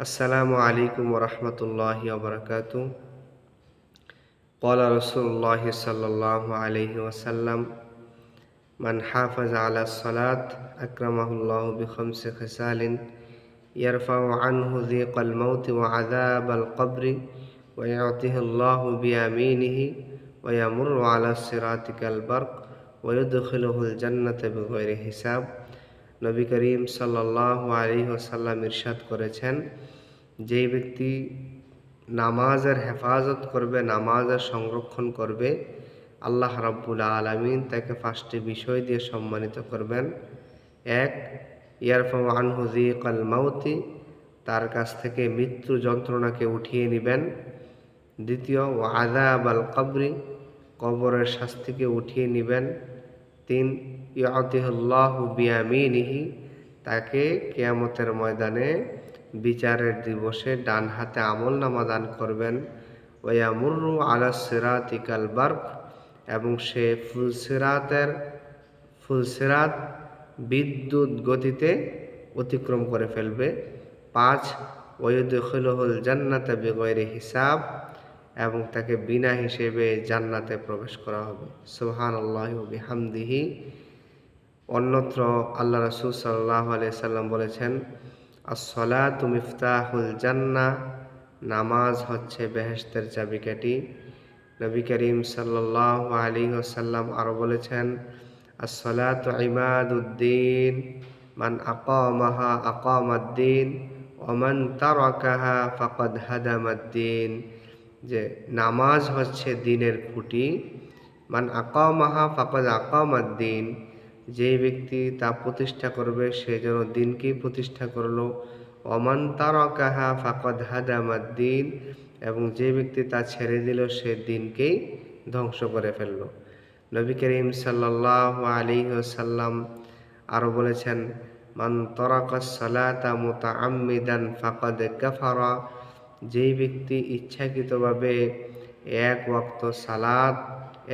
السلام عليكم ورحمة الله وبركاته. قال رسول الله صلى الله عليه وسلم من حافظ على الصلاة أكرمه الله بخمس خسال يرفع عنه ذيق الموت وعذاب القبر ويعطيه الله بيمينه ويمر على الصراط كالبرق ويدخله الجنة بغير حساب নবী করিম সাল্লাহ আলী ওসাল্লাম ইরশাদ করেছেন, যেই ব্যক্তি নামাজের হেফাজত করবে নামাজের সংরক্ষণ করবে, আল্লাহ রাব্বুল আলমিন তাকে পাঁচটি বিষয় দিয়ে সম্মানিত করবেন। এক, ইয়ারফা আনহুজি কাল মাউতি, তার কাছ থেকে মৃত্যু যন্ত্রণাকে উঠিয়ে নেবেন। দ্বিতীয় ও আদাব আল কবরি, কবরের শাস্তিকে উঠিয়ে নেবেন। তিন ইয়াতিহুল্লাহ বিয়ামিনিহি, তাকে কেয়ামতের ময়দানে বিচারের দিবসে ডান হাতে আমল নামা দান করবেন। ওয়ামুরু আলা সিরাত ইকাল বার্ক, এবং সে ফুলসিরাতের ফুলসিরাত বিদ্যুৎ গতিতে অতিক্রম করে ফেলবে। পাঁচ ওয়ুদুল জান্নাতে বেগয়রে হিসাব এবং তাকে বিনা হিসেবে জান্নাতে প্রবেশ করা হবে। সুহান আল্লাহ অন্যত্র আল্লাহ রসুল সাল্লাহ সাল্লাম বলেছেন আসলা তুমিফতাহুল জান্না নামাজ হচ্ছে বেহেস্তের চাবিকাঠি। নবী করিম সাল্লাহ আলী ওসাল্লাম আরও বলেছেন আসলাত ইমাদুদ্দিন মান আকামাহা আকামাদ্দিন ওমান তারকাহা ফাকদ হাদামাদ্দিন যে নামাজ হচ্ছে দিনের খুঁটি। মান আকামাহা ফাকদ আকামাদ্দিন যে ব্যক্তি তা প্রতিষ্ঠা করবে, সে যেন দিনকেই প্রতিষ্ঠা করল। অমান তারকাহা ফাকদ হাদামাদ্দিন এবং যে ব্যক্তি তা ছেড়ে দিল, সে দিনকেই ধ্বংস করে ফেলল। নবী করিম সাল্লাহ আলী সাল্লাম আরও বলেছেন, মান তরাকালাতা মোতা আম্মিদান ফাকদ কাফারা। যেই ব্যক্তি ইচ্ছাকৃতভাবে এক ওয়াক্ত সালাদ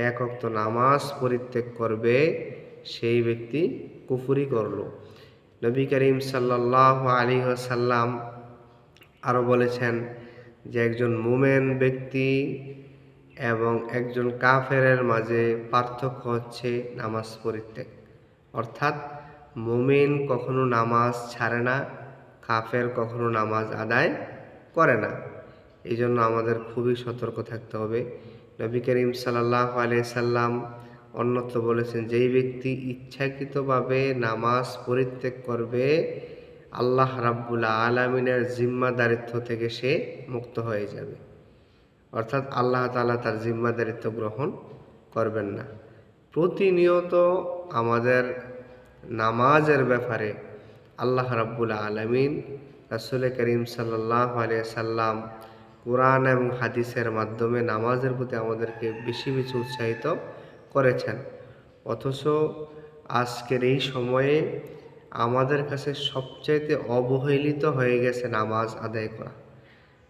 এক ওক্ত নামাজ পরিত্যাগ করবে, সেই ব্যক্তি কুফুরি করল। নবী করিম সাল্লাহ আলী সাল্লাম আরও বলেছেন যে একজন মুমেন ব্যক্তি এবং একজন কাফেরের মাঝে পার্থক্য হচ্ছে নামাজ পরিত্যাগ। অর্থাৎ মুমিন কখনো নামাজ ছাড়ে না, কাফের কখনো নামাজ আদায় করে না। এই জন্য আমাদের খুবই সতর্ক থাকতে হবে। নবী করিম সাল্লাহ সাল্লাম অন্যত্র বলেছেন, যেই ব্যক্তি ইচ্ছাকৃতভাবে নামাজ পরিত্যাগ করবে, আল্লাহ রাব্বুল্লা আলমিনের জিম্মাদারিত্ব থেকে সে মুক্ত হয়ে যাবে। অর্থাৎ আল্লাহ তালা তার জিম্মাদারিত্ব গ্রহণ করবেন না। প্রতিনিয়ত আমাদের নামাজের ব্যাপারে আল্লাহ রাব্বুল আলমিন রাসুল করিম সাল্লাহ আলিয়া সাল্লাম কোরআন এবং হাদিসের মাধ্যমে নামাজের প্রতি আমাদেরকে বেশি বেশি উৎসাহিত করেছেন। অথচ আজকের এই সময়ে আমাদের কাছে সবচাইতে অবহেলিত হয়ে গেছে নামাজ আদায় করা।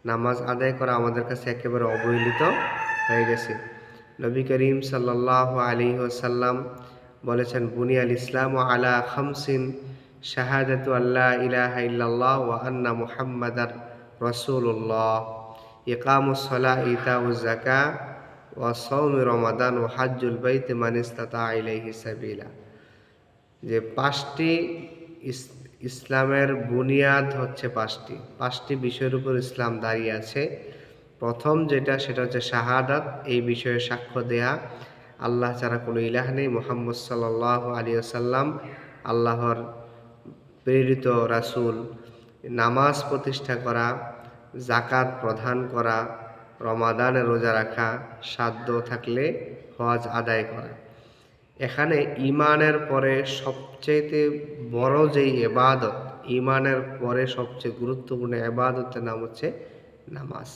নামাজ আদায় করা আমাদের কাছে একেবারে অবহেলিত হয়ে গেছে। নবী করিম সাল্লাহ আলী সাল্লাম বলেছেন, বুনিয়াল ইসলাম ও আলা খামসিন শাহাদাতু আল্লাহ ইলাহা ইল্লাল্লাহ ওয়া আন্না মুহাম্মাদার রসুল্লাহ ইকামুসলা ইতা জাকা ও সৌমি রমাদান ও হাজ্জুল বাইতে মানিস্তাতা ইলাইহি সাবিলা। যে পাঁচটি ইসলামের বুনিয়াদ হচ্ছে পাঁচটি। পাঁচটি বিষয়ের উপর ইসলাম দাঁড়িয়ে আছে। প্রথম যেটা, সেটা হচ্ছে শাহাদাত, এই বিষয়ে সাক্ষ্য দেয়া। আল্লাহ ছাড়া কোনো ইলাহ নেই। মোহাম্মদ সাল্লাহ আলী আসাল্লাম আল্লাহর প্রেরিত রাসুল, নামাজ প্রতিষ্ঠা করা জাকাত প্রদান করা, রমাদানে রোজা রাখা, সাধ্য থাকলে হজ আদায় করা। এখানে ইমানের পরে সবচেয়ে বড় যেই এবাদত ইমানের পরে সবচেয়ে গুরুত্বপূর্ণ এবাদতের নাম হচ্ছে নামাজ।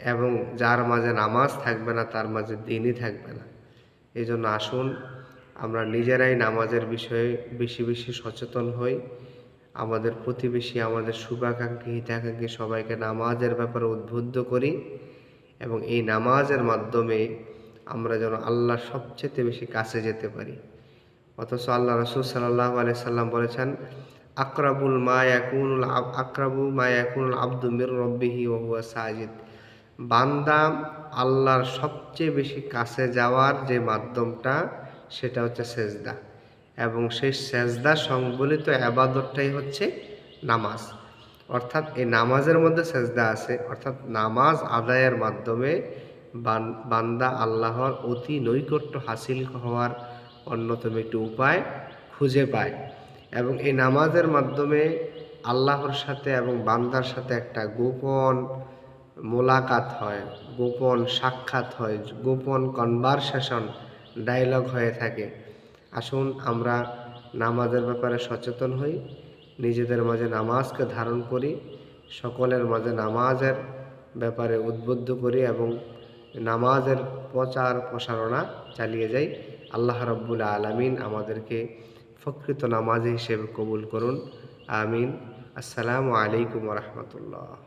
এবং যার মাঝে নামাজ থাকবে না, তার মাঝে দিনই থাকবে না। এই জন্য আসুন আমরা নিজেরাই নামাজের বিষয়ে বেশি বেশি সচেতন হই। আমাদের প্রতিবেশী, আমাদের শুভাকাঙ্ক্ষী, হিতাকাঙ্ক্ষী সবাইকে নামাজের ব্যাপারে উদ্বুদ্ধ করি এবং এই নামাজের মাধ্যমে আমরা যেন আল্লাহ সবচেয়ে বেশি কাছে যেতে পারি। অথচ আল্লাহ রসুল সাল্লাহ সাল্লাম বলেছেন, আকরাবুল মা ইয়াকুনুল আব- আকরাবু মা ইয়াকুনুল আব্দু মির রব্বিহি ওয়া হুয়া সাজিদ। বান্দা আল্লাহর সবচেয়ে বেশি কাছে যাওয়ার যে মাধ্যমটা সেটা হচ্ছে সেজদা। এবং সেই সেজদা সংবলিত আবাদতটাই হচ্ছে নামাজ। অর্থাৎ এই নামাজের মধ্যে সেজদা আছে। অর্থাৎ নামাজ আদায়ের মাধ্যমে বান- বান্দা আল্লাহর অতি নৈকট্য হাসিল হওয়ার অন্যতম একটি উপায় খুঁজে পায়। এবং এই নামাজের মাধ্যমে আল্লাহর সাথে এবং বান্দার সাথে একটা গোপন মোলাকাত হয়, গোপন সাক্ষাৎ হয়, গোপন কনভারসেশন ডায়লগ হয়ে থাকে। আসুন আমরা নামাজের ব্যাপারে সচেতন হই, নিজেদের মাঝে নামাজকে ধারণ করি, সকলের মাঝে নামাজের ব্যাপারে উদ্বুদ্ধ করি এবং নামাজের প্রচার প্রসারণা চালিয়ে যাই। আল্লাহ রব্বুল আলমিন আমাদেরকে প্রকৃত নামাজি হিসেবে কবুল করুন। আমিন। আসসালামু আলাইকুম রহমতুল্লাহ।